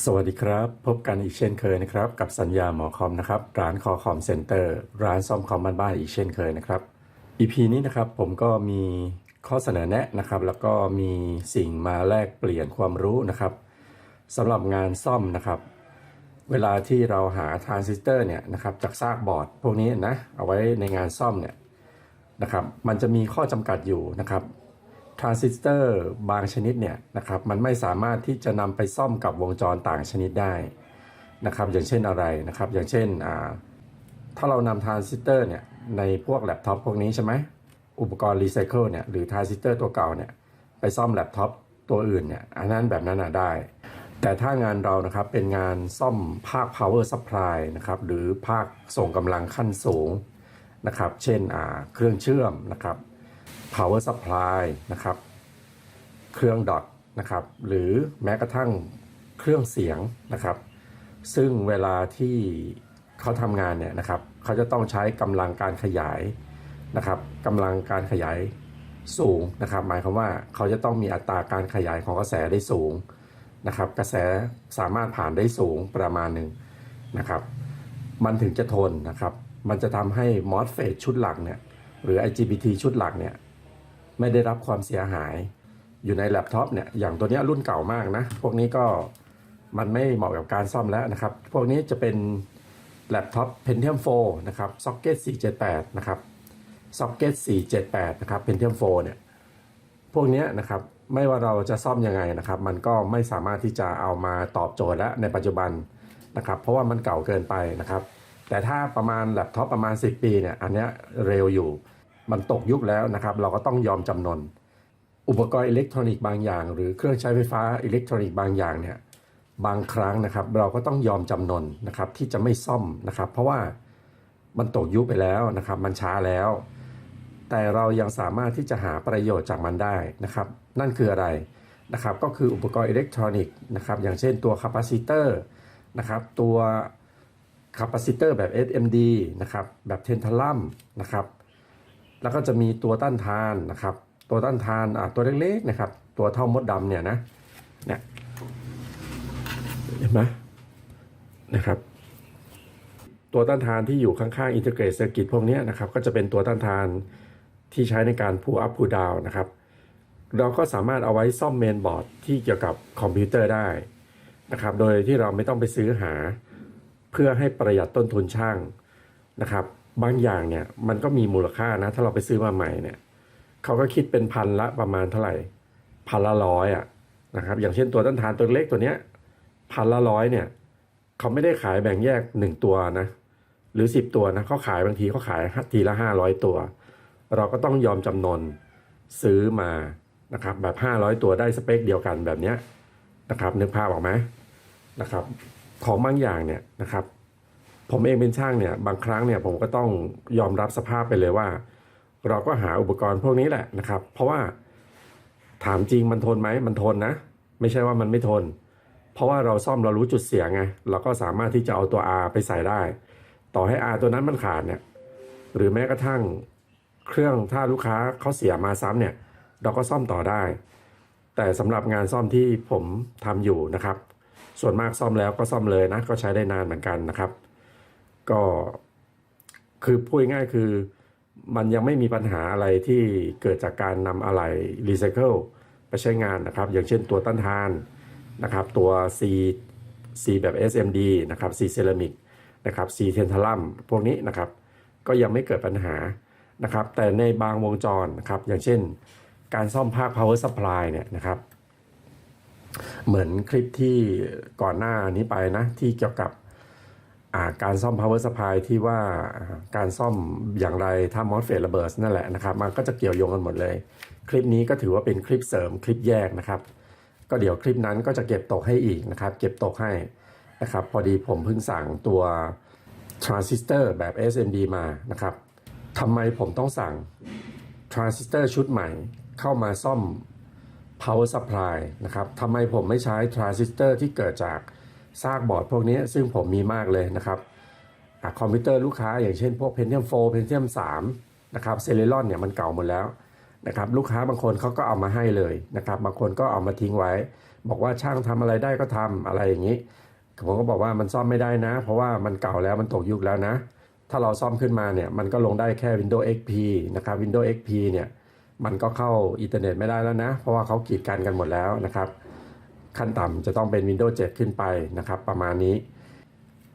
สวัสดีครับ พบกันอีกเช่นเคยนะครับ กับสัญญาหมอคอมนะครับ ร้านคอคอมเซ็นเตอร์ร้านซ่อมคอมบ้านๆอีกเช่นเคยนะครับ EP นี้นะครับผมก็มีข้อเสนอแนะนะครับ แล้วก็มีสิ่งมาแลกเปลี่ยนความรู้นะครับสำหรับงานซ่อมนะครับ เวลาที่เราหาทรานซิสเตอร์เนี่ยนะครับจากซากบอร์ดพวกนี้นะเอาไว้ในงานซ่อมเนี่ยนะครับ มันจะมีข้อจำกัดอยู่นะครับ ทรานซิสเตอร์บางชนิดเนี่ยนะครับมันไม่สามารถที่จะนำไปซ่อมกับวงจรต่างชนิดได้นะครับอย่างเช่นอะไรนะครับ อย่างเช่นถ้าเรานำทรานซิสเตอร์เนี่ยในพวกแล็ปท็อปพวกนี้ใช่ไหมอุปกรณ์รีไซเคิลเนี่ยหรือทรานซิสเตอร์ตัวเก่าเนี่ยไปซ่อมแล็ปท็อปตัวอื่นเนี่ยอันนั้นแบบนั้นน่ะได้ แต่ถ้างานเรานะครับเป็นงานซ่อมภาค power supply นะครับหรือภาคส่งกำลังขั้นสูงนะครับ เช่นเครื่องเชื่อมนะครับ power supply นะครับ เครื่องดอทนะครับ หรือแม้กระทั่งเครื่องเสียงนะครับ ซึ่งเวลาที่เขาทำงานเนี่ยนะครับ เขาจะต้องใช้กำลังการขยายนะครับกำลังการขยายสูงนะครับ หมายความว่าเขาจะต้องมีอัตราการขยายของกระแสได้สูงนะครับ กระแสสามารถผ่านได้สูงประมาณหนึ่งนะครับ มันถึงจะทนนะครับ มันจะทำให้ MOSFET ชุดหลักเนี่ยหรือ IGBT ชุดหลักเนี่ย ไม่ได้รับความเสียหายอยู่ในแล็ปท็อปเนี่ยอย่างตัวนี้รุ่นเก่ามากนะ พวกนี้ก็มันไม่เหมาะกับการซ่อมแล้วนะครับ พวกนี้จะเป็นแล็ปท็อป Pentium 4 นะครับ Socket 478 นะครับ Socket 478 นะครับ Pentium 4 เนี่ย พวกนี้นะครับไม่ว่าเราจะซ่อมยังไงนะครับ มันก็ไม่สามารถที่จะเอามาตอบโจทย์แล้วในปัจจุบันนะครับ เพราะว่ามันเก่าเกินไปนะครับ แต่ถ้าประมาณแล็ปท็อปประมาณ 10 ปีเนี่ยอันนี้เร็วอยู่ มันตกยุคแล้วนะครับ เราก็ต้องยอมจำนน อุปกรณ์อิเล็กทรอนิกส์บางอย่าง หรือเครื่องใช้ไฟฟ้าอิเล็กทรอนิกส์บางอย่างเนี่ยบางครั้งนะครับ เราก็ต้องยอมจำนนนะครับที่จะไม่ซ่อมนะครับ เพราะว่ามันตกยุคไปแล้วนะครับ มันช้าแล้ว แต่เรายังสามารถที่จะหาประโยชน์จากมันได้นะครับ นั่นคืออะไรนะครับก็คืออุปกรณ์อิเล็กทรอนิกส์นะครับอย่างเช่นตัวคาปาซิเตอร์นะครับตัวคาปาซิเตอร์แบบ SMD นะครับแบบเทนทัลลัมนะครับ แล้วก็จะมีตัวต้านทานนะครับ ตัวต้านทานอะตัวเล็กๆนะครับ ตัวเท่ามดดำเนี่ยนะเนี่ยเห็นไหมนะครับ ตัวต้านทานที่อยู่ข้างๆ Integrate Circuit พวกนี้นะครับ ก็จะเป็นตัวต้านทานที่ใช้ในการ pull up pull down นะครับ เราก็สามารถเอาไว้ซ่อมเมนบอร์ดที่เกี่ยวกับคอมพิวเตอร์ได้นะครับ โดยที่เราไม่ต้องไปซื้อหา เพื่อให้ประหยัดต้นทุนช่างนะครับ บางอย่างเนี่ยมันก็มีมูลค่านะ ถ้าเราไปซื้อมาใหม่เนี่ยเขาก็คิดเป็นพันละประมาณเท่าไหร่พันละร้อยอะนะครับ อย่างเช่นตัวต้นทานตัวเล็กตัวเนี้ยพันละร้อยเนี่ยเขาไม่ได้ขายแบ่งแยกหนึ่งตัวนะ หรือสิบตัวนะเขาขายบางทีเขาขายทีละห้าร้อยตัว เราก็ต้องยอมจำนนซื้อมานะครับแบบห้าร้อยตัวได้สเปคเดียวกันแบบเนี้ยนะครับนึกภาพออกไหมนะครับ ของบางอย่างเนี่ยนะครับ ผมเองเป็นช่างเนี่ยบางครั้งเนี่ยผมก็ต้องยอมรับสภาพไปเลยว่า เราก็หาอุปกรณ์พวกนี้แหละนะครับ เพราะว่าถามจริงมันทนไหมมันทนนะ ไม่ใช่ว่ามันไม่ทน เพราะว่าเราซ่อมเรารู้จุดเสียไงเราก็สามารถที่จะเอาตัว R ไปใส่ได้ ต่อให้ R ตัวนั้นมันขาดเนี่ยหรือแม้กระทั่งเครื่องถ้าลูกค้าเขาเสียมาซ้ำเนี่ยเราก็ซ่อมต่อได้ แต่สำหรับงานซ่อมที่ผมทำอยู่นะครับ ส่วนมากซ่อมแล้วก็ซ่อมเลยนะก็ใช้ได้นานเหมือนกันนะครับ ก็คือพูดง่ายคือมันยังไม่มีปัญหาอะไรที่เกิดจากการนำอะไหล่รีไซเคิลไปใช้งานนะครับ อย่างเช่นตัวต้านทานนะครับ ตัว C C แบบ SMD นะครับ C เซรามิกนะครับ C เทนทัลัมพวกนี้นะครับ ก็ยังไม่เกิดปัญหานะครับ แต่ในบางวงจรนะครับ อย่างเช่น การซ่อมภาค power supply เนี่ยนะครับ เหมือนคลิปที่ก่อนหน้านี้ไปนะ ที่เกี่ยวกับ การซ่อม power supply ที่ว่าการซ่อมอย่างไรถ้ามอสเฟตระเบิดนั่นแหละนะครับ มันก็จะเกี่ยวโยงกันหมดเลย คลิปนี้ก็ถือว่าเป็นคลิปเสริมคลิปแยกนะครับ ก็เดี๋ยวคลิปนั้นก็จะเก็บตกให้อีกนะครับ เก็บตกให้นะครับ พอดีผมเพิ่งสั่งตัวทรานซิสเตอร์แบบ SMD มานะครับทำไมผมต้องสั่งทรานซิสเตอร์ชุดใหม่เข้ามาซ่อม power supply นะครับทำไมผมไม่ใช้ทรานซิสเตอร์ที่เกิดจาก ซากบอร์ดพวกนี้ซึ่งผมมีมากเลยนะครับอคอมพิวเตอร์ลูกค้าอย่างเช่นพวก Pentium 4 Pentium 3นะครับ Celeron เนี่ยมันเก่าหมดแล้วนะครับลูกค้าบางคนเขาก็เอามาให้เลยนะครับบางคนก็เอามาทิ้งไว้ บอกว่าช่างทำอะไรได้ก็ทำอะไรอย่างนี้ ผมก็บอกว่ามันซ่อมไม่ได้นะ เพราะว่ามันเก่าแล้วมันตกยุคแล้วนะ ถ้าเราซ่อมขึ้นมาเนี่ยมันก็ลงได้แค่ Windows XP นะครับ Windows XP เนี่ยมันก็เข้าอินเทอร์เน็ตไม่ได้แล้วนะ เพราะว่าเขากีดกันกันหมดแล้วนะครับ ขั้นต่ำจะต้องเป็น Windows 7 ขึ้นไปนะครับ ประมาณนี้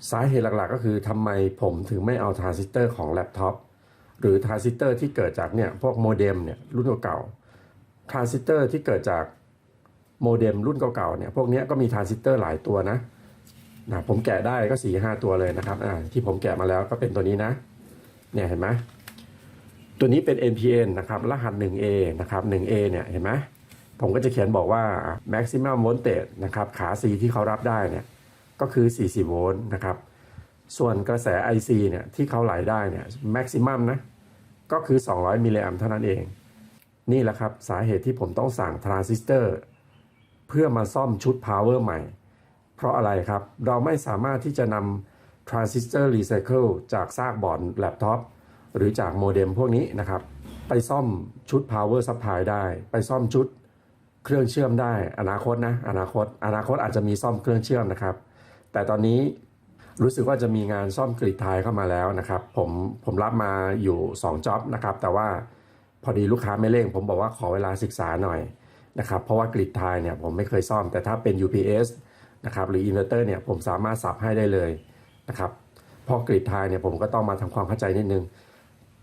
สาเหตุหลักๆ ก็คือทำไมผมถึงไม่เอาทรานซิสเตอร์ของแล็ปท็อปหรือทรานซิสเตอร์ที่เกิดจากเนี่ยพวกโมเด็มเนี่ยรุ่นเก่าๆทรานซิสเตอร์ที่เกิดจากโมเด็มรุ่นเก่าๆเนี่ยพวกนี้ก็มีทรานซิสเตอร์หลายตัวนะนะผมแกะได้ก็4ีหตัวเลยนะครับอ่าที่ผมแกะมาแล้วก็เป็นตัวนี้นะเนี่ยเห็นไหมตัวนี้เป็น NPN นะครับรหัส 1A นะครับ 1A เนี่ยเห็นไหม ผมก็จะเขียนบอกว่า maximum voltage นะครับขา C ที่เขารับได้เนี่ยก็คือ 40 โวลต์นะครับ ส่วนกระแส IC เนี่ยที่เขาไหลได้เนี่ย maximum นะก็คือ 200 มิลลิแอมเท่านั้นเอง นี่แหละครับสาเหตุที่ผมต้องสั่งทรานซิสเตอร์เพื่อมาซ่อมชุด power ใหม่ เพราะอะไรครับ เราไม่สามารถที่จะนำทรานซิสเตอร์รีไซเคิลจากซากบอร์ดแล็ปท็อปหรือจากโมเด็มพวกนี้นะครับ ไปซ่อมชุด power supply ได้ ไปซ่อมชุด เครื่องเชื่อมได้อนาคตนะอนาคต อนาคตอาจจะมีซ่อมเครื่องเชื่อมนะครับ แต่ตอนนี้รู้สึกว่าจะมีงานซ่อมกรีดไทยเข้ามาแล้วนะครับ ผมผมรับมาอยู่2จ็อบนะครับ แต่ว่าพอดีลูกค้าไม่เร่ง ผมบอกว่าขอเวลาศึกษาหน่อยนะครับ เพราะว่ากรีดไทยเนี่ยผมไม่เคยซ่อม แต่ถ้าเป็น UPS นะครับหรืออินเวอร์เตอร์เนี่ยผมสามารถสับให้ได้เลยนะครับพอกรีดไทยเนี่ยผมก็ต้องมาทำความเข้าใจนิดนึง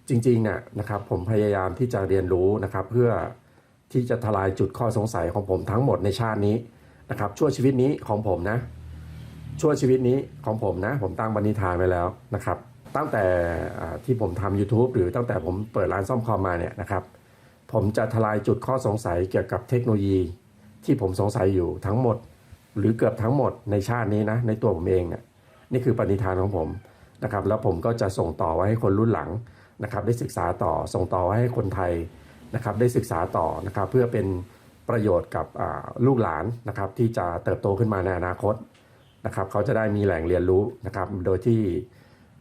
จริงๆน่ยนะครับผมพยายามที่จะเรียนรู้นะครับเพื่อ ที่จะทลายจุดข้อสงสัยของผมทั้งหมดในชาตินี้นะครับชั่วชีวิตนี้ของผมนะ ชั่วชีวิตนี้ของผมนะ ผมตั้งบันนิธานไว้แล้วนะครับ ตั้งแต่ที่ผมทำ YouTube หรือตั้งแต่ผมเปิดร้านซ่อมคอมมาเนี่ยนะครับ ผมจะทลายจุดข้อสงสัยเกี่ยวกับเทคโนโลยี ที่ผมสงสัยอยู่ทั้งหมด หรือเกือบทั้งหมดในชาตินี้นะในตัวผมเองเนี่ยนี่คือปณิธานของผมนะครับ แล้วผมก็จะส่งต่อไว้ให้คนรุ่นหลังนะครับ ได้ศึกษาต่อส่งต่อไว้ให้คนไทย นะครับได้ศึกษาต่อนะครับเพื่อเป็นประโยชน์กับลูกหลานนะครับที่จะเติบโตขึ้นมาในอนาคตนะครับเขาจะได้มีแหล่งเรียนรู้นะครับโดยที่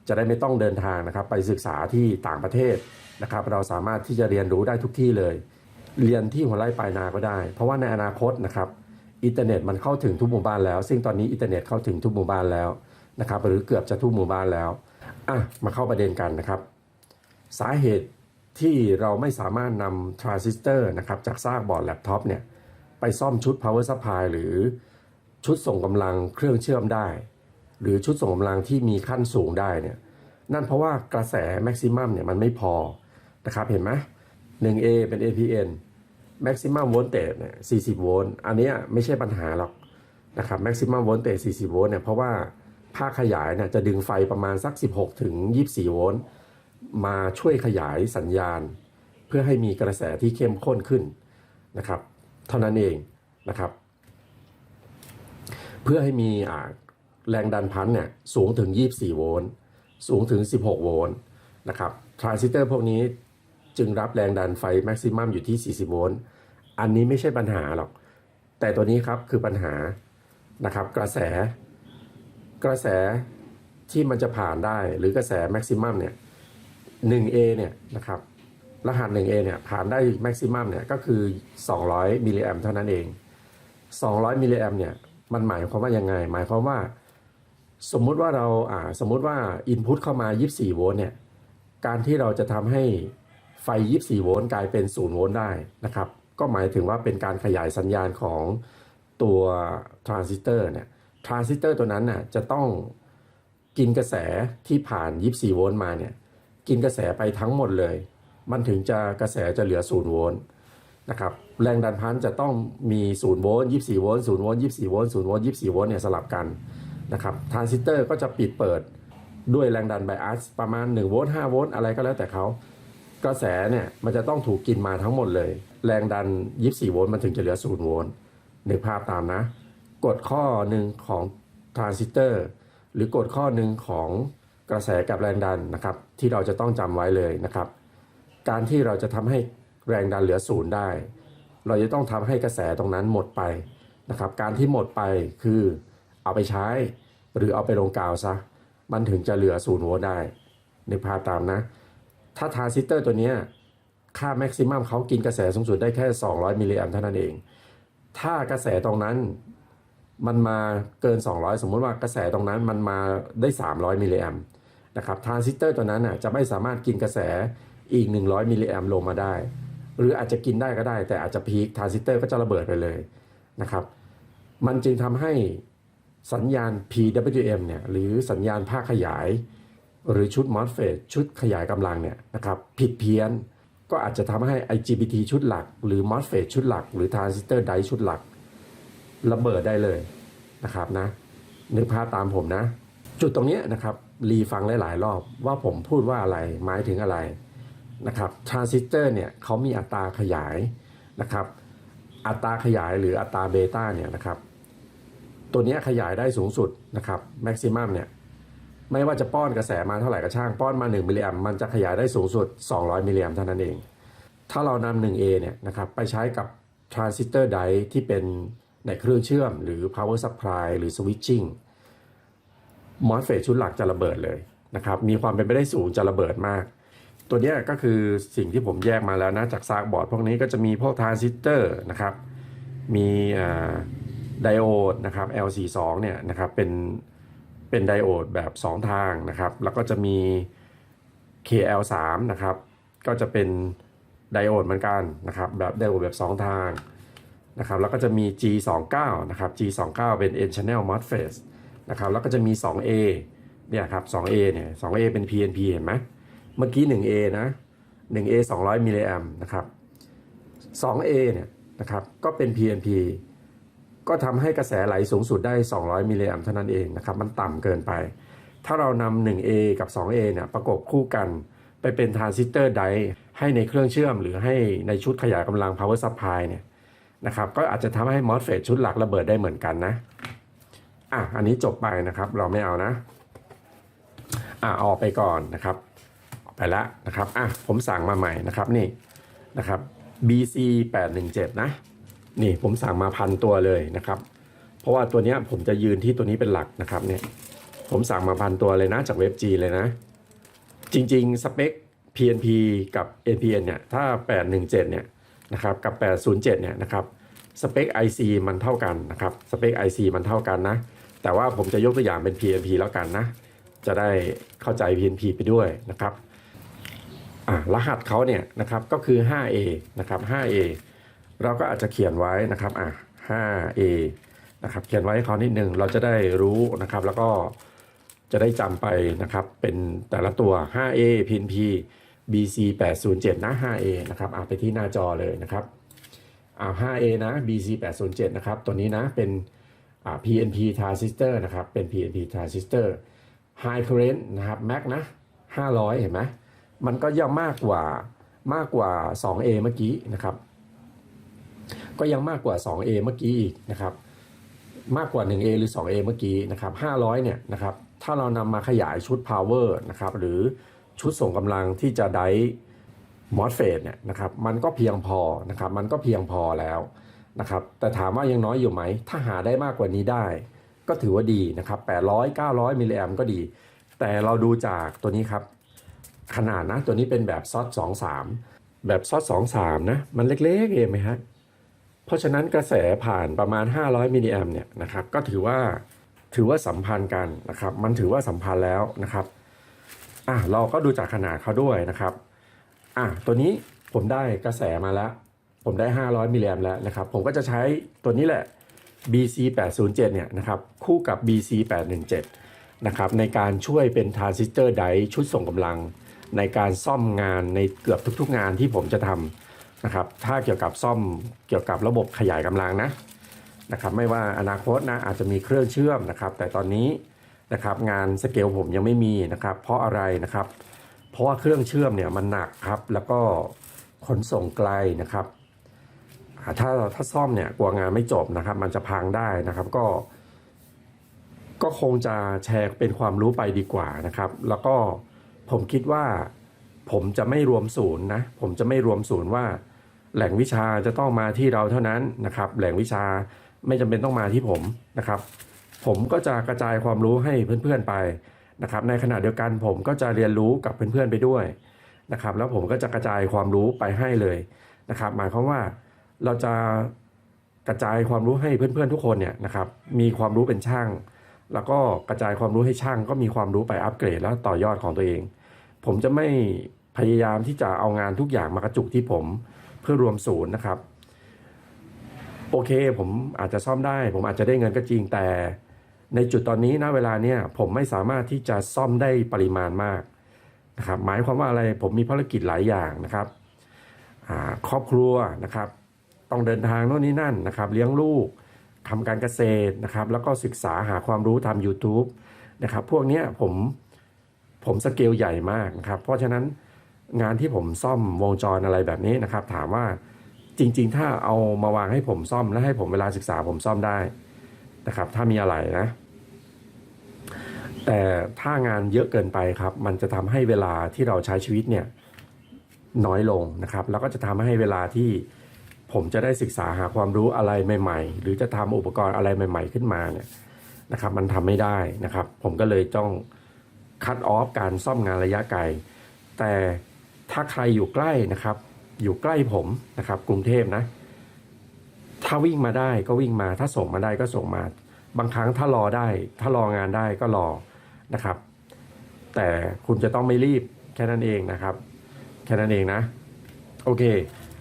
จะได้ไม่ต้องเดินทางนะครับไปศึกษาที่ต่างประเทศนะครับเราสามารถที่จะเรียนรู้ได้ทุกที่เลย เรียนที่หัวไร่ปลายนาก็ได้ เพราะว่าในอนาคตนะครับอินเทอร์เน็ตมันเข้าถึงทุกหมู่บ้านแล้ว ซึ่งตอนนี้อินเทอร์เน็ตเข้าถึงทุกหมู่บ้านแล้วนะครับหรือเกือบจะทุกหมู่บ้านแล้วอะมาเข้าประเด็นกันนะครับ สาเหตุ ที่เราไม่สามารถนำทรานซิสเตอร์นะครับจากซากบอร์ดแล็ปท็อปเนี่ยไปซ่อมชุด power supply หรือชุดส่งกำลังเครื่องเชื่อมได้ หรือชุดส่งกำลังที่มีขั้นสูงได้เนี่ยนั่นเพราะว่ากระแสแม็กซิมัมเนี่ยมันไม่พอนะครับเห็นไหม 1A เป็น APN maximum voltage เนี่ย40 โวลต์ อันนี้ไม่ใช่ปัญหาหรอกนะครับ maximum voltage 40 โวลต์เนี่ยเพราะว่าภาคขยายเนี่ยจะดึงไฟประมาณสัก 16 ถึง 24 โวลต์ มาช่วยขยายสัญญาณ เพื่อให้มีกระแสที่เข้มข้นขึ้นนะครับ เท่านั้นเองนะครับ เพื่อให้มีแรงดันพันเนี่ยสูงถึง 24 โวลต์สูงถึง 16 โวลต์นะครับทรานซิสเตอร์พวกนี้จึงรับแรงดันไฟแม็กซิมัมอยู่ที่ 40 โวลต์อันนี้ไม่ใช่ปัญหาหรอก แต่ตัวนี้ครับคือปัญหานะครับ กระแส กระแสที่มันจะผ่านได้หรือกระแสแม็กซิมัมเนี่ย 1A เนี่ยนะครับรหัส 1A เนี่ยผ่านได้แม็กซิมัมเนี่ยก็คือ 200มิลลิแอมเท่านั้นเอง 200มิลลิแอมเนี่ยมันหมายความว่ายังไง หมายความว่า สมมุติว่าเราอ่าสมมุติว่าอินพุตเข้ามา 24 โวลต์เนี่ยการที่เราจะทำให้ไฟ 24 โวลต์กลายเป็น 0 โวลต์ได้นะครับ ก็หมายถึงว่าเป็นการขยายสัญญาณของตัวทรานซิสเตอร์เนี่ยทรานซิสเตอร์ตัวนั้นน่ะจะต้องกินกระแสที่ผ่าน 24 โวลต์มาเนี่ย กินกระแสไปทั้งหมดเลย มันถึงจะกระแสจะเหลือ0โวลต์นะครับแรงดันพันจะต้องมี0โวลต์24โวลต์0โวลต์24โวลต์0โวลต์24โวลต์เนี่ยสลับกันนะครับทรานซิสเตอร์ก็จะปิดเปิดด้วยแรงดันไบอัสประมาณ1โวลต์5โวลต์อะไรก็แล้วแต่เขากระแสเนี่ยมันจะต้องถูกกินมาทั้งหมดเลย แรงดัน 24 โวลต์มันถึงจะเหลือ 0 โวลต์นึกภาพตามนะ กฎข้อหนึ่งของทรานซิสเตอร์หรือกฎข้อหนึ่งของ กระแสกับแรงดันนะครับที่เราจะต้องจำไว้เลยนะครับ การที่เราจะทำให้แรงดันเหลือศูนย์ได้ เราจะต้องทำให้กระแสตรงนั้นหมดไปนะครับ การที่หมดไปคือเอาไปใช้ หรือเอาไปลงกาวซะมันถึงจะเหลือศูนย์โวลต์ได้นึกภาพตามนะ ถ้าทรานซิสเตอร์ตัวนี้ค่าแม็กซิมัมเขากินกระแสสูงสุดได้แค่ 200 มิลลิแอมเท่านั้นเอง ถ้ากระแสตรงนั้น มันมาเกิน 200 สมมุติว่ากระแสตรงนั้นมันมาได้ 300 มิลลิแอมนะครับทรานซิสเตอร์ตัวนั้นน่ะจะไม่สามารถกินกระแสอีก 100 มิลลิแอมลงมาได้ หรืออาจจะกินได้ก็ได้ แต่อาจจะพีคทรานซิสเตอร์ก็จะระเบิดไปเลยนะครับมันจึงทำให้สัญญาณ PWM เนี่ยหรือสัญญาณภาคขยาย หรือชุด MOSFET ชุดขยายกำลังเนี่ยนะครับผิดเพี้ยนก็อาจจะทำให้ IGBT ชุดหลัก หรือ MOSFET ชุดหลัก หรือ Transistor Die ชุดหลัก ระเบิดได้เลยนะครับนะนึกภาพตามผมนะ จุดตรงนี้นะครับรีฟังหลาย ๆ รอบว่าผมพูดว่าอะไรหมายถึงอะไรนะครับทรานซิสเตอร์เนี่ยเขามีอัตราขยายนะครับอัตราขยายหรืออัตราเบต้าเนี่ยนะครับตัวนี้ขยายได้สูงสุดนะครับแม็กซิมัมเนี่ยไม่ว่าจะป้อนกระแสมาเท่าไหร่ก็ช่างป้อนมา 1 มิลลิแอมมันจะขยายได้สูงสุด 200 มิลลิแอมเท่านั้นเอง ถ้าเรานำ 1A เนี่ยนะครับไปใช้กับทรานซิสเตอร์ไดที่เป็น ในเครื่องเชื่อมหรือ power supply หรือ switching มอสเฟตชุดหลักจะระเบิดเลยนะครับ มีความเป็นไปได้สูงจะระเบิดมาก ตัวนี้ก็คือสิ่งที่ผมแยกมาแล้วนะ จากซากบอร์ดพวกนี้ก็จะมีพวกทรานซิสเตอร์นะครับ มีไดโอดนะครับ L42 เนี่ยนะครับเป็นเป็นไดโอดแบบ 2 ทางนะครับ แล้วก็จะมี KL3 นะครับ ก็จะเป็นไดโอดเหมือนกันนะครับแบบไดโอดแบบ 2 ทาง นะครับแล้วก็จะมี G29 นะครับ G29 เป็น N channel MOSFET นะครับแล้วก็จะมี 2A เนี่ยครับ 2A เนี่ย 2A เป็น PNP เห็นไหมเมื่อกี้ 1A นะ 1A 200มิลลิแอมนะครับ 2A เนี่ยนะครับก็เป็น PNP ก็ทำให้กระแสไหลสูงสุดได้ 200มิลลิแอมเท่านั้นเองนะครับมันต่ำเกินไป ถ้าเรานำ 1A กับ 2A เนี่ยประกบคู่กันไปเป็นทรานซิสเตอร์ไดให้ในเครื่องเชื่อมหรือให้ในชุดขยายกำลัง power supply เนี่ย นะครับก็อาจจะทำให้ MOSFET ชุดหลักระเบิดได้เหมือนกันนะอะอันนี้จบไปนะครับเราไม่เอานะอะออกไปก่อนนะครับออกไปแล้วนะครับอะผมสั่งมาใหม่นะครับนี่นะครับ BC 817นะนี่ผมสั่งมาพันตัวเลยนะครับ เพราะว่าตัวนี้ผมจะยืนที่ตัวนี้เป็นหลักนะครับเนี่ยผมสั่งมาพันตัวเลยนะจากเว็บจีเลยนะ จริง ๆ สเปค PNP กับ NPN เนี่ยถ้า 817เนี่ย นะครับกับ 807 เนี่ยนะครับสเปค IC มันเท่ากันนะครับสเปค IC มันเท่ากันนะ แต่ว่าผมจะยกตัวอย่างเป็น PNP แล้วกันนะ จะได้เข้าใจ PNP ไปด้วยนะครับรหัสเขาเนี่ยนะครับก็คือ 5A นะครับ 5A เราก็อาจจะเขียนไว้นะครับอะ 5A นะครับเขียนไว้ให้เขานิดนึงเราจะได้รู้นะครับแล้วก็จะได้จำไปนะครับเป็นแต่ละตัว 5A PNP BC 807นะ 5A นะครับเอาไปที่หน้าจอเลยนะครับเอา 5A นะ BC 807นะครับ ตัวนี้นะเป็น PNP transistor นะครับ เป็น PNP transistor high current นะครับ max นะ 500 เห็นไหมมันก็ยังมากกว่ามากกว่า 2A เมื่อกี้นะครับ ก็ยังมากกว่า 2A เมื่อกี้อีกนะครับ มากกว่า 1A หรือ 2A เมื่อกี้นะครับ 500 เนี่ยนะครับ ถ้าเรานำมาขยายชุด power นะครับ หรือ ชุดส่งกำลังที่จะได้มอสเฟตเนี่ยนะครับมันก็เพียงพอนะครับมันก็เพียงพอแล้วนะครับแต่ถามว่ายังน้อยอยู่ไหม ถ้าหาได้มากกว่านี้ได้ ก็ถือว่าดีนะครับ800 900 มิลลิแอมก็ดี แต่เราดูจากตัวนี้ครับ ขนาดนะตัวนี้เป็นแบบซอส23 แบบซอส23 นะ มันเล็กๆเองไหมฮะเพราะฉะนั้นกระแสผ่านประมาณ 500 มิลลิแอมเนี่ยนะครับก็ถือว่าถือว่าสัมพันธ์กันนะครับมันถือว่าสัมพันธ์แล้วนะครับ อะเราก็ดูจากขนาดเขาด้วยนะครับอะตัวนี้ผมได้กระแสมาแล้ว ผมได้ 500มิลลิแอมแล้วนะครับ ผมก็จะใช้ตัวนี้แหละ BC 807เนี่ยนะครับ คู่กับ BC 817นะครับ ในการช่วยเป็นทรานซิสเตอร์ไดชุดส่งกำลัง ในการซ่อมงานในเกือบทุกๆงานที่ผมจะทำนะครับ ถ้าเกี่ยวกับซ่อมเกี่ยวกับระบบขยายกำลังนะนะครับ ไม่ว่าอนาคตนะอาจจะมีเครื่องเชื่อมนะครับ แต่ตอนนี้ นะครับงานสเกลผมยังไม่มีนะครับเพราะอะไรนะครับ เพราะว่าเครื่องเชื่อมเนี่ยมันหนักครับแล้วก็ขนส่งไกลนะครับถ้าถ้าซ่อมเนี่ยกลัวงานไม่จบนะครับ มันจะพังได้นะครับก็ ก็คงจะแชร์เป็นความรู้ไปดีกว่านะครับ แล้วก็ผมคิดว่าผมจะไม่รวมศูนย์นะผมจะไม่รวมศูนย์ว่า แหล่งวิชาจะต้องมาที่เราเท่านั้นนะครับ แหล่งวิชาไม่จำเป็นต้องมาที่ผมนะครับ ผมก็จะกระจายความรู้ให้เพื่อนๆไปนะครับ ในขณะเดียวกันผมก็จะเรียนรู้กับเพื่อนๆไปด้วยนะครับ แล้วผมก็จะกระจายความรู้ไปให้เลยนะครับ หมายความว่าเราจะกระจายความรู้ให้เพื่อนๆทุกคนเนี่ยนะครับ มีความรู้เป็นช่าง แล้วก็กระจายความรู้ให้ช่าง ก็มีความรู้ไปอัปเกรดแล้วต่อยอดของตัวเอง ผมจะไม่พยายามที่จะเอางานทุกอย่างมากระจุกที่ผมเพื่อรวมศูนย์นะครับ โอเค ผมอาจจะซ่อมได้ ผมอาจจะได้เงินก็จริงแต่ ในจุดตอนนี้ณเวลาเนี้ยผมไม่สามารถที่จะซ่อมได้ปริมาณมากนะครับหมายความว่าอะไรผมมีภารกิจหลายอย่างนะครับครอบครัวนะครับ ต้องเดินทางโน่นนี่นั่นนะครับ เลี้ยงลูกทำการเกษตรนะครับ แล้วก็ศึกษาหาความรู้ทำ YouTube นะครับ พวกนี้ผมผมสเกลใหญ่มากนะครับ เพราะฉะนั้นงานที่ผมซ่อมวงจรอะไรแบบนี้นะครับ ถามว่าจริง ๆ ถ้าเอามาวางให้ผมซ่อมและให้ผมเวลาศึกษาผมซ่อมได้นะครับ ถ้ามีอะไรนะ แต่ถ้างานเยอะเกินไปครับ มันจะทำให้เวลาที่เราใช้ชีวิตเนี่ยน้อยลงนะครับ แล้วก็จะทำให้เวลาที่ผมจะได้ศึกษาหาความรู้อะไรใหม่ ๆ หรือจะทำอุปกรณ์อะไรใหม่ ๆ ขึ้นมาเนี่ยนะครับ มันทำไม่ได้นะครับ ผมก็เลยต้องคัดออฟการซ่อมงานระยะไกล แต่ถ้าใครอยู่ใกล้นะครับ อยู่ใกล้ผมนะครับ กรุงเทพนะ ถ้าวิ่งมาได้ก็วิ่งมา ถ้าส่งมาได้ก็ส่งมา บางครั้งถ้ารอได้ ถ้ารองานได้ก็รอ นะครับ แต่คุณจะต้องไม่รีบแค่นั้นเองนะครับ แค่นั้นเองนะ โอเค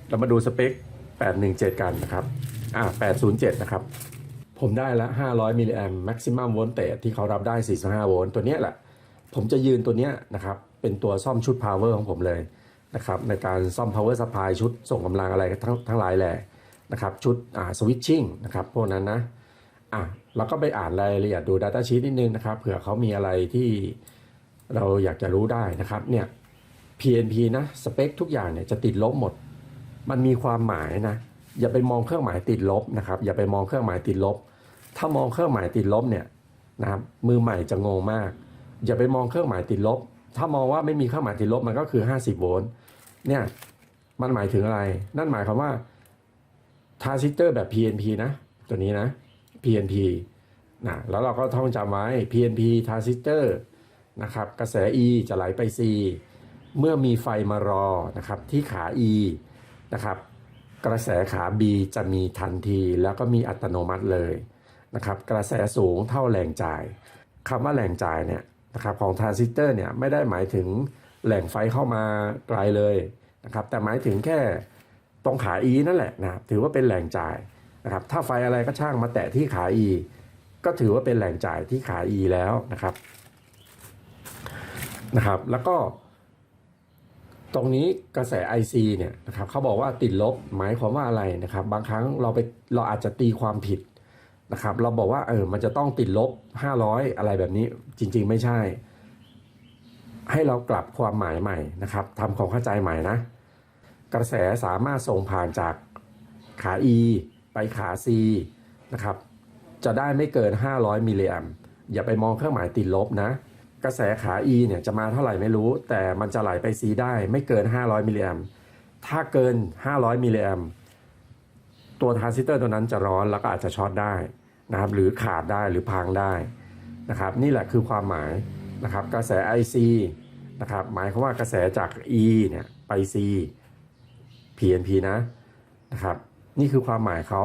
เรามาดูสเปค 817 กันนะครับอ่า807 นะครับ ผมได้ละ 500 มิลลิแอม maximum voltage ที่เขารับได้ 45 โวลต์ตัวเนี้ยแหละ ผมจะยืนตัวเนี้ยนะครับ เป็นตัวซ่อมชุด power ของผมเลยนะครับ ในการซ่อม power supply ชุดส่งกำลังอะไรทั้งทั้งหลายแหละนะครับ ชุดอ่า switching นะครับ พวกนั้นนะอะ เราก็ไปอ่านรายละเอียดดู Data Sheet นิดนึงนะครับเผื่อเขามีอะไรที่เราอยากจะรู้ได้นะครับเนี่ย PNP นะสเปคทุกอย่างเนี่ยจะติดลบหมด มันมีความหมายนะ อย่าไปมองเครื่องหมายติดลบนะครับ อย่าไปมองเครื่องหมายติดลบ ถ้ามองเครื่องหมายติดลบเนี่ยนะครับมือใหม่จะงงมาก อย่าไปมองเครื่องหมายติดลบ ถ้ามองว่าไม่มีเครื่องหมายติดลบมันก็คือ 50 โวลต์เนี่ยมันหมายถึงอะไร นั่นหมายความว่าทรานซิสเตอร์แบบ PNP นะ ตัวนี้นะ PNP นะแล้วเราก็ท่องจำไว้ PNP ทรานซิสเตอร์นะครับกระแส E จะไหลไป C เมื่อมีไฟมารอนะครับที่ขา E นะครับกระแสขา B จะมีทันทีแล้วก็มีอัตโนมัติเลยนะครับกระแสสูงเท่าแรงจ่ายคำว่าแรงจ่ายเนี่ยนะครับของทรานซิสเตอร์เนี่ยไม่ได้หมายถึงแหล่งไฟเข้ามาไกลเลยนะครับแต่หมายถึงแค่ตรงขา E นั่นแหละนะถือว่าเป็นแหล่งจ่ายนะครับถ้าไฟอะไรก็ช่างมาแตะที่ขา E ก็ถือว่าเป็นแหล่งจ่ายที่ขา E แล้วนะครับนะครับ แล้วก็ตรงนี้กระแส IC เนี่ยนะครับเขาบอกว่าติดลบหมายความว่าอะไรนะครับ บางครั้งเราไปเราอาจจะตีความผิดนะครับ เราบอกว่าเออมันจะต้องติดลบ 500 อะไรแบบนี้จริง ๆ ไม่ใช่ ให้เรากลับความหมายใหม่นะครับทำความเข้าใจใหม่นะ กระแสสามารถส่งผ่านจากขา E ไปขา C นะครับ จะได้ไม่เกิน 500 มิลลิแอมอย่าไปมองเครื่องหมายติดลบนะ กระแสขา E เนี่ยจะมาเท่าไหร่ไม่รู้ แต่มันจะไหลไป C ได้ไม่เกิน 500 มิลลิแอมถ้าเกิน 500 มิลลิแอมตัวทรานซิสเตอร์ตัวนั้นจะร้อนแล้วก็อาจจะช็อตได้นะครับหรือขาดได้หรือพังได้นะครับนี่แหละคือความหมายนะครับกระแส IC นะครับหมายความว่ากระแสจาก E เนี่ยไป C PNP นะนะครับนี่คือความหมายเขา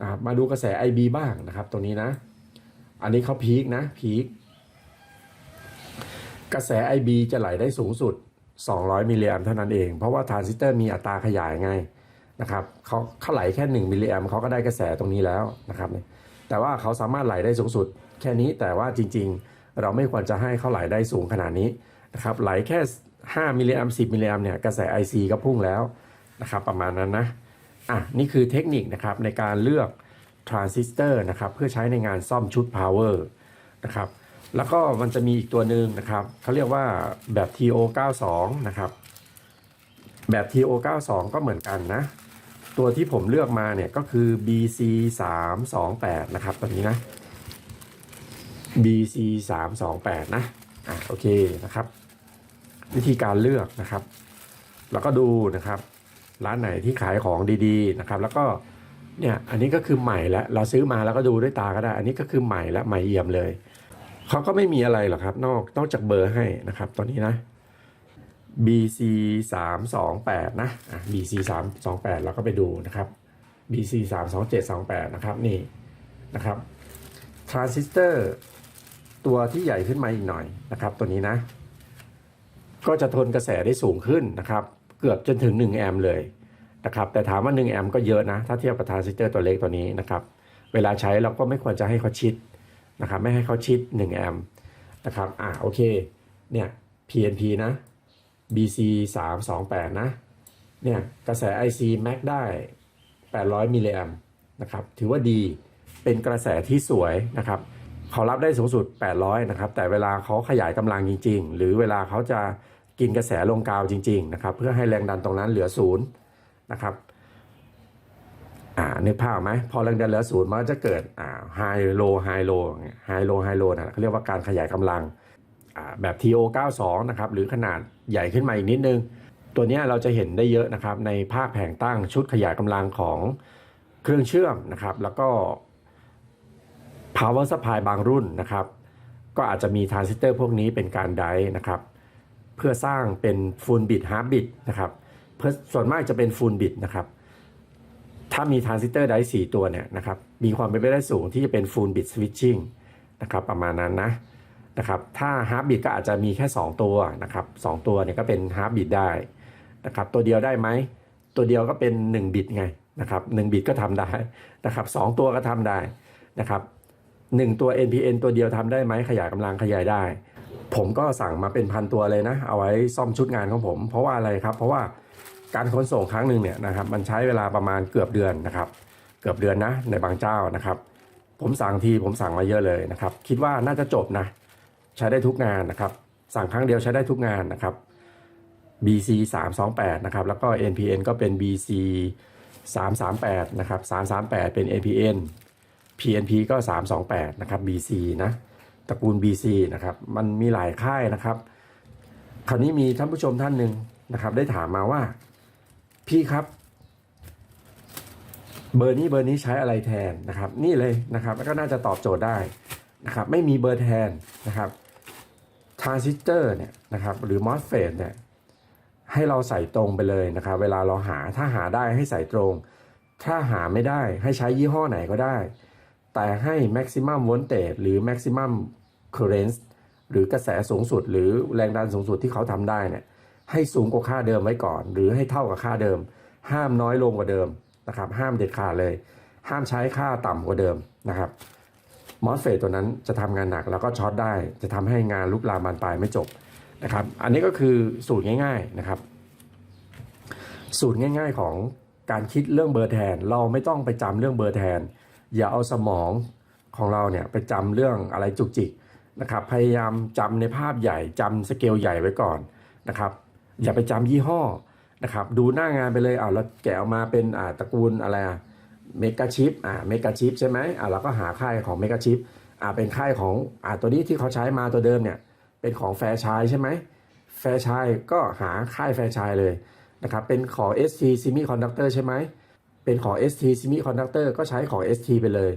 นะครับมาดูกระแส IB บ้างนะครับตรงนี้นะ อันนี้เขาพีคนะพีคกระแส IB จะไหลได้สูงสุด 200 มิลลิแอมเท่านั้นเอง เพราะว่าทรานซิสเตอร์มีอัตราขยายไงนะครับเขาเขาไหลแค่ 1 มิลลิแอมเขาก็ได้กระแสตรงนี้แล้วนะครับแต่ว่าเขาสามารถไหลได้สูงสุด แค่นี้แต่ว่าจริง ๆ เราไม่ควรจะให้เขาไหลได้สูงขนาดนี้นะครับไหลแค่ 5 มิลลิแอม10 มิลลิแอมเนี่ยกระแส IC ก็พุ่งแล้วนะครับประมาณนั้นนะ อะนี่คือเทคนิคนะครับในการเลือกทรานซิสเตอร์นะครับเพื่อใช้ในงานซ่อมชุด power นะครับแล้วก็มันจะมีอีกตัวหนึ่งนะครับเขาเรียกว่าแบบ TO92 นะครับแบบ TO92 ก็เหมือนกันนะ ตัวที่ผมเลือกมาเนี่ยก็คือ BC328 นะครับตัวนี้นะ BC328 นะอะโอเคนะครับ วิธีการเลือกนะครับ แล้วก็ดูนะครับ ร้านไหนที่ขายของดีๆนะครับ แล้วก็เนี่ยอันนี้ก็คือใหม่แล้วเราซื้อมาแล้วก็ดูด้วยตาก็ได้ อันนี้ก็คือใหม่และใหม่เอี่ยมเลยเขาก็ไม่มีอะไรหรอกครับ นอกนอกจากเบอร์ให้นะครับ ตอนนี้นะ BC 3 2 8นะอะ BC 3 2 8เราก็ไปดูนะครับ BC 3 2 7 2 8นะครับนี่นะครับทรานซิสเตอร์ตัวที่ใหญ่ขึ้นมาอีกหน่อยนะครับ ตัวนี้นะ ก็จะทนกระแสได้สูงขึ้นนะครับ เกือบจนถึง 1 แอมป์เลยนะครับแต่ถามว่า 1 แอมป์ก็เยอะนะ ถ้าเทียบกับทรานซิสเตอร์ตัวเล็กตัวนี้นะครับเวลาใช้เราก็ไม่ควรจะให้เขาชิดนะครับไม่ให้เขาชิด 1 แอมป์นะครับอ่าโอเคเนี่ย PNP นะ BC 3 2 8นะเนี่ยกระแส IC Max ได้ 800 มิลลิแอมป์นะครับถือว่าดีเป็นกระแสที่สวยนะครับเขารับได้สูงสุด 800 นะครับ แต่เวลาเขาขยายกำลังจริง ๆ หรือเวลาเขาจะ กินกระแสลงกาวจริงๆนะครับเพื่อให้แรงดันตรงนั้นเหลือศูนย์นะครับอ่านึกภาพไหมพอแรงดันเหลือศูนย์มันก็จะเกิดอ่าไฮโลไฮโลไฮโลไฮโลนะเขาเรียกว่าการขยายกำลังอ่าแบบ TO 92 นะครับหรือขนาดใหญ่ขึ้นมาอีกนิดนึง ตัวนี้เราจะเห็นได้เยอะนะครับในภาคแผงตั้งชุดขยายกำลังของเครื่องเชื่อมนะครับ แล้วก็ power supply บางรุ่นนะครับ ก็อาจจะมีทรานซิสเตอร์พวกนี้เป็นการไดนะครับ เพื่อสร้างเป็นฟูลบิตฮาร์บิตนะครับเพื่อส่วนมากจะเป็นฟูลบิตนะครับ ถ้ามีทรานซิสเตอร์ไดร์สี่ตัวเนี่ยนะครับ มีความเป็นไปได้สูงที่จะเป็นฟูลบิตสวิตชิ่งนะครับประมาณนั้นนะนะครับถ้าฮาร์บิตก็อาจจะมีแค่ 2 ตัวนะครับสองตัวเนี่ยก็เป็นฮาร์บิตได้นะครับตัวเดียวได้ไหม ตัวเดียวก็เป็น 1 บิตไงนะครับ1บิตก็ทำได้นะครับสองตัวก็ทำได้นะครับหนึ่งตัว NPN ตัวเดียวทำได้ไหมขยายกำลังขยายได้ ผมก็สั่งมาเป็นพันตัวเลยนะ เอาไว้ซ่อมชุดงานของผม เพราะว่าอะไรครับ เพราะว่าการขนส่งครั้งหนึ่งเนี่ยนะครับ มันใช้เวลาประมาณเกือบเดือนนะครับ เกือบเดือนนะ ในบางเจ้านะครับ ผมสั่งทีผมสั่งมาเยอะเลยนะครับ คิดว่าน่าจะจบนะ ใช้ได้ทุกงานนะครับ สั่งครั้งเดียวใช้ได้ทุกงานนะครับ BC 328นะครับ แล้วก็ NPN ก็เป็น BC 338นะครับ338 เป็น NPN PNP ก็ 328นะครับ BC นะ ตระกูล BC นะครับ มันมีหลายค่ายนะครับ คราวนี้มีท่านผู้ชมท่านหนึ่งนะครับ ได้ถามมาว่า พี่ครับ เบอร์นี้เบอร์นี้ใช้อะไรแทนนะครับ นี่เลยนะครับแล้วก็น่าจะตอบโจทย์ได้นะครับ ไม่มีเบอร์แทนนะครับทรานซิสเตอร์เนี่ยนะครับ หรือ MOSFET เนี่ยให้เราใส่ตรงไปเลยนะครับ เวลาเราหาถ้าหาได้ให้ใส่ตรง ถ้าหาไม่ได้ให้ใช้ยี่ห้อไหนก็ได้ แต่ให้ maximum voltage หรือ maximum current หรือกระแสสูงสุด หรือแรงดันสูงสุดที่เขาทำได้เนี่ยให้สูงกว่าค่าเดิมไว้ก่อน หรือให้เท่ากับค่าเดิม ห้ามน้อยลงกว่าเดิมนะครับห้ามเด็ดขาดเลย ห้ามใช้ค่าต่ำกว่าเดิมนะครับมอสเฟตตัวนั้นจะทำงานหนักแล้วก็ช็อตได้ จะทำให้งานลุกลามบานปลายไม่จบนะครับอันนี้ก็คือสูตรง่าย ๆนะครับ สูตรง่าย ๆของการคิดเรื่องเบอร์แทน เราไม่ต้องไปจำเรื่องเบอร์แทน อย่าเอาสมองของเราเนี่ยไปจำเรื่องอะไรจุกจิก นะครับพยายามจำในภาพใหญ่จำสเกลใหญ่ไว้ก่อนนะครับอย่าไปจำยี่ห้อนะครับดูหน้างานไปเลยอ่าเราแกะออกมาเป็นอ่าตระกูลอะไรอะเมกาชิปอ่าเมกาชิปใช่ไหมอ่าเราก็หาค่ายของเมกาชิปอ่าเป็นค่ายของอ่าตัวนี้ที่เขาใช้มาตัวเดิมเนี่ยเป็นของแฟร์ชายใช่ไหมแฟร์ชายก็หาค่ายแฟร์ชายเลยนะครับเป็นของ ST Semiconductor ใช่ไหมเป็นของ ST Semiconductor ก็ใช้ของ ST ไปเลย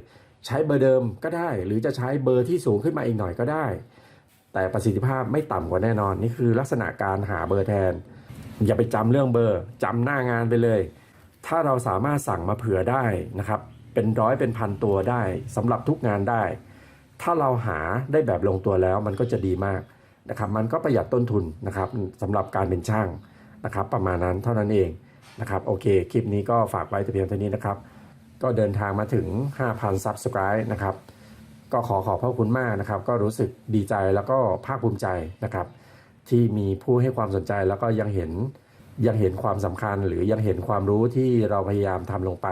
ใช้เบอร์เดิมก็ได้ หรือจะใช้เบอร์ที่สูงขึ้นมาอีกหน่อยก็ได้ แต่ประสิทธิภาพไม่ต่ำกว่าแน่นอน นี่คือลักษณะการหาเบอร์แทน อย่าไปจำเรื่องเบอร์จำหน้างานไปเลย ถ้าเราสามารถสั่งมาเผื่อได้นะครับเป็นร้อยเป็นพันตัวได้สำหรับทุกงานได้ ถ้าเราหาได้แบบลงตัวแล้วมันก็จะดีมากนะครับมันก็ประหยัดต้นทุนนะครับสำหรับการเป็นช่างนะครับ ประมาณนั้นเท่านั้นเองนะครับโอเค คลิปนี้ก็ฝากไว้แต่เพียงเท่านี้นะครับ ก็เดินทางมาถึง 5,000 Subscribe นะครับ ก็ขอขอบพระคุณมากนะครับ ก็รู้สึกดีใจแล้วก็ภาคภูมิใจนะครับ ที่มีผู้ให้ความสนใจแล้วก็ยังเห็นยังเห็นความสำคัญ หรือยังเห็นความรู้ที่เราพยายามทำลงไป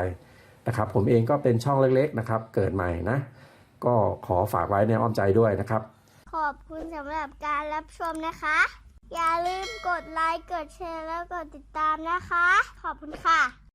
นะครับ ผมเองก็เป็นช่องเล็กๆนะครับ เกิดใหม่นะ ก็ขอฝากไว้ในอ้อมใจด้วยนะครับ ขอบคุณสำหรับการรับชมนะคะ อย่าลืมกดไลค์ กดแชร์ แล้วกดติดตามนะคะ ขอบคุณค่ะ